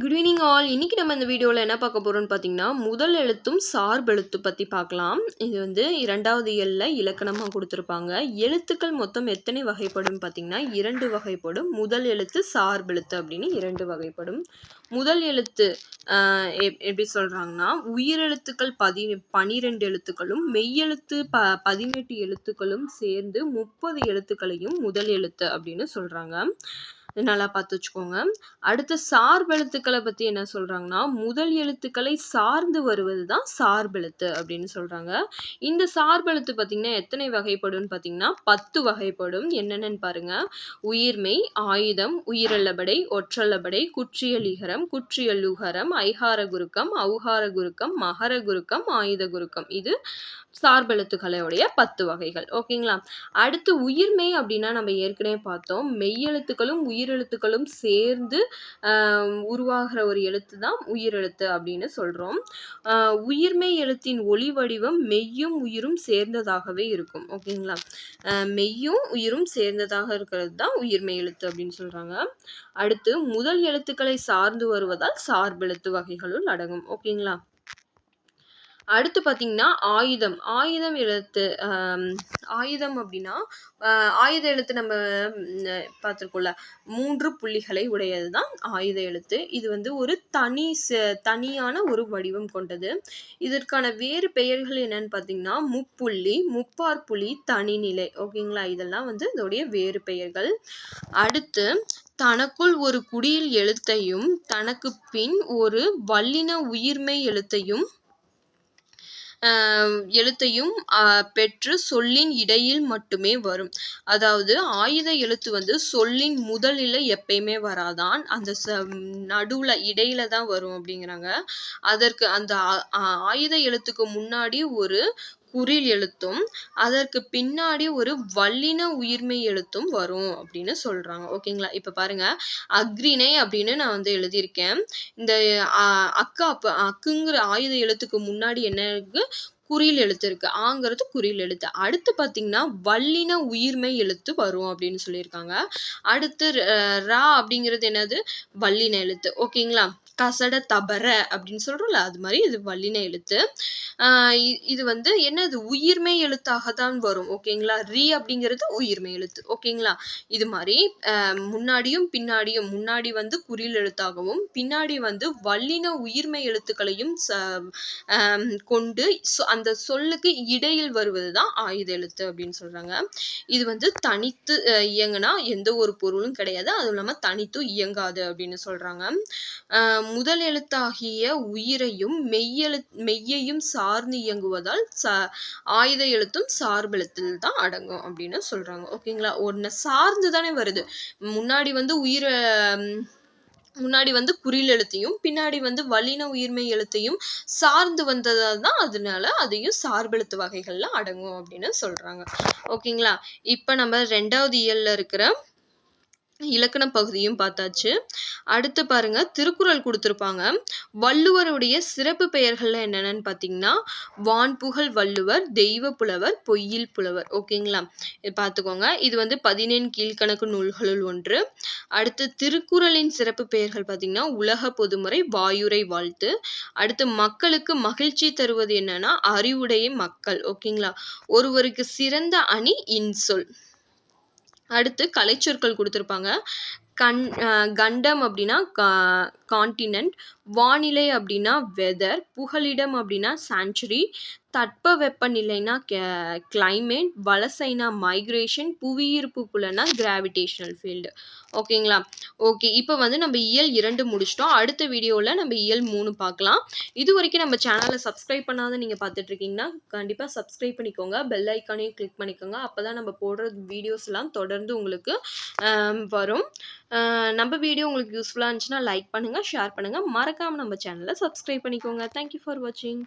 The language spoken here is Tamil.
குட் ஈவினிங் ஆல் இன்னைக்கு நம்ம இந்த வீடியோவில் என்ன பார்க்க போகிறோம்னு பார்த்தீங்கன்னா முதல் எழுத்தும் சார்பெழுத்து பற்றி பார்க்கலாம். இது வந்து இரண்டாவது இயலில் இலக்கணமாக கொடுத்துருப்பாங்க. எழுத்துக்கள் மொத்தம் எத்தனை வகைப்படும் பார்த்தீங்கன்னா இரண்டு வகைப்படும். முதல் எழுத்து சார்பெழுத்து அப்படின்னு இரண்டு வகைப்படும். முதல் எழுத்து எப்- எப்படி சொல்கிறாங்கன்னா உயிரெழுத்துக்கள் பதி பனிரெண்டு எழுத்துக்களும் மெய்யெழுத்து ப பதினெட்டு எழுத்துக்களும் சேர்ந்து முப்பது எழுத்துக்களையும் முதல் எழுத்து அப்படின்னு சொல்கிறாங்க இது நல்லா பார்த்து வச்சுக்கோங்க. அடுத்த சார்பெழுத்துக்களை பற்றி என்ன சொல்கிறாங்கன்னா முதல் எழுத்துக்களை சார்ந்து வருவது தான் சார்பெழுத்து அப்படின்னு சொல்கிறாங்க இந்த சார்பெழுத்து பார்த்திங்கன்னா எத்தனை வகைப்படும்னு பார்த்தீங்கன்னா பத்து வகைப்படும். என்னென்னு பாருங்கள் உயிர்மை ஆயுதம் உயிரல்லபடை ஒற்றல்லபடை குற்றியலிகரம் குற்றியல்லுகரம் ஐகார குருக்கம் அவுகார குருக்கம் மகர குருக்கம் ஆயுத குருக்கம். இது சார்பெழுத்துக்களுடைய பத்து வகைகள். ஓகேங்களா? அடுத்து உயிர்மெய் அப்படின்னா நம்ம ஏற்கனவே பார்த்தோம். மெய்யெழுத்துக்களும் உயிரெழுத்துக்களும் சேர்ந்து உருவாகிற ஒரு எழுத்து தான் உயிரெழுத்து அப்படின்னு சொல்கிறோம் உயிர்மை எழுத்தின் ஒளி வடிவம் மெய்யும் உயிரும் சேர்ந்ததாகவே இருக்கும். ஓகேங்களா மெய்யும் உயிரும் சேர்ந்ததாக இருக்கிறது தான் உயிர்மெய் எழுத்து அப்படின்னு சொல்கிறாங்க அடுத்து முதல் எழுத்துக்களை சார்ந்து வருவதால் சார்பெழுத்து வகைகளுள் அடங்கும். ஓகேங்களா அடுத்து பார்த்தீங்கன்னா ஆயுதம். ஆயுதம் எழுத்து ஆயுதம் அப்படின்னா ஆயுத எழுத்து நம்ம பார்த்துருக்கோம்ல. மூன்று புள்ளிகளை உடையது தான் ஆயுத எழுத்து. இது வந்து ஒரு தனி ச- தனியான ஒரு வடிவம் கொண்டது. இதற்கான வேறு பெயர்கள் என்னன்னு பார்த்தீங்கன்னா முப்புள்ளி முப்பாற்புள்ளி தனிநிலை. ஓகேங்களா? இதெல்லாம் வந்து இதோடைய வேறு பெயர்கள். அடுத்து தனக்குள் ஒரு குடியில் எழுத்தையும் தனக்கு பின் ஒரு வல்லின உயிர்மை எழுத்தையும் எழுத்தையும் பெற்று சொல்லின் இடையில் மட்டுமே வரும். அதாவது ஆயுத எழுத்து வந்து சொல்லின் முதலில் எப்பயுமே வராதான் அந்த ச நடுவில் இடையில தான் வரும் அப்படிங்கிறாங்க. அதற்கு அந்த ஆயுத எழுத்துக்கு முன்னாடி ஒரு குறில் எழுத்தும் அதற்கு பின்னாடி ஒரு வல்லின உயிர்மெய் எழுத்தும் வரும் அப்படின்னு சொல்றாங்க. ஓகேங்களா? இப்ப பாருங்க. அக்ரிணை அப்படின்னு நான் வந்து எழுதியிருக்கேன். இந்த அக்கா அப்ப அக்குங்கிற ஆயுத எழுத்துக்கு முன்னாடி என்ன இருக்குது குறியில் எழுத்து இருக்கு. ஆங்கிறது குறியில் எழுத்து. அடுத்து பார்த்தீங்கன்னா வல்லின உயிர்மெய் எழுத்து வரும் அப்படின்னு சொல்லியிருக்காங்க. அடுத்து ர- ரா அப்படிங்கிறது என்னது? வல்லின எழுத்து. ஓகேங்களா? கசட தபர அப்படின்னு சொல்கிறோம்ல அது மாதிரி இது வல்லின எழுத்து. இது வந்து என்னது? உயிர்மெய் எழுத்தாக தான் வரும். ஓகேங்களா? ரி அப்படிங்கிறது உயிர்மெய் எழுத்து. ஓகேங்களா? இது மாதிரி முன்னாடியும் பின்னாடியும் முன்னாடி வந்து குறியில் எழுத்தாகவும் பின்னாடி வந்து வல்லின உயிர்மை எழுத்துக்களையும் ச- கொண்டு அந்த சொல்லுக்கு இடையில் வருவது தான் ஆயுத எழுத்து அப்படின்னு சொல்றாங்க. இது வந்து தனித்து இயங்கினா இயங்குனா எந்த ஒரு பொருளும் கிடையாது. அதுவும் இல்லாம தனித்து இயங்காது அப்படின்னு சொல்றாங்க. முதல் எழுத்தாகிய உயிரையும் மெய்யெழு மெய்யையும் சார்ந்து இயங்குவதால் ச ஆயுத எழுத்தும் சார்பெழுத்தில் தான் அடங்கும் அப்படின்னு சொல்றாங்க. ஓகேங்களா? ஒன்று சார்ந்து தானே வருது. முன்னாடி வந்து உயிரை முன்னாடி வந்து குறில் எழுத்தையும் பின்னாடி வந்து வல்லின உயிர்மெய் எழுத்தையும் சார்ந்து வந்ததால் தான் அதனால அதையும் சார்பெழுத்து வகைகள்ல அடங்கும் அப்படின்னு சொல்றாங்க. ஓகேங்களா? இப்போ நம்ம ரெண்டாவது இயல்ல இருக்கிற இலக்கண பகுதியும் பார்த்தாச்சு. அடுத்து பாருங்க திருக்குறள் கொடுத்துருப்பாங்க. வள்ளுவருடைய சிறப்பு பெயர்கள்ல என்னென்னு பார்த்தீங்கன்னா வான்புகழ் வள்ளுவர் தெய்வ புலவர் பொய்யில் புலவர். ஓகேங்களா? பார்த்துக்கோங்க. இது வந்து பதினேழு கீழ்க்கணக்கு நூல்களுள் ஒன்று. அடுத்து திருக்குறளின் சிறப்பு பெயர்கள் பார்த்தீங்கன்னா உலக பொதுமுறை வாயுரை வாழ்த்து. அடுத்து மக்களுக்கு மகிழ்ச்சி தருவது என்னன்னா அறிவுடைய மக்கள். ஓகேங்களா? ஒருவருக்கு சிறந்த அணி இன்சொல். அடுத்து கலைச்சொற்கள் கொடுத்துருப்பாங்க. கண் கண்டம் அப்படின்னா காண்டினென்ட் வானிலை அப்படின்னா வெதர் புகலிடம் அப்படின்னா சான்ச்சுரி தட்ப வெப்பநிலைனா கிளைமேட் வலசைனா மைக்ரேஷன் புவியீர்ப்பு புலனா கிராவிடேஷனல் ஃபீல்டு ஓகேங்களா? ஓகே இப்போ வந்து நம்ம இயல் இரண்டு முடிச்சிட்டோம். அடுத்த வீடியோவில் நம்ம இயல் மூணு பார்க்கலாம் இது வரைக்கும் நம்ம சேனலை சப்ஸ்கிரைப் பண்ணாத நீங்கள் பார்த்துட்ருக்கீங்கன்னா கண்டிப்பாக சப்ஸ்கிரைப் பண்ணிக்கோங்க. பெல் ஐக்கானையும் கிளிக் பண்ணிக்கோங்க. அப்போ தான் நம்ம போடுற வீடியோஸ்லாம் தொடர்ந்து உங்களுக்கு வரும். நம்ம வீடியோ உங்களுக்கு யூஸ்ஃபுல்லாக இருந்துச்சுன்னா லைக் பண்ணுங்கள் ஷேர் பண்ணுங்கள் மறக்காமல் நம்ம சேனலை சப்ஸ்கிரைப் பண்ணிக்கோங்க. தேங்க்யூ ஃபார் வாட்சிங்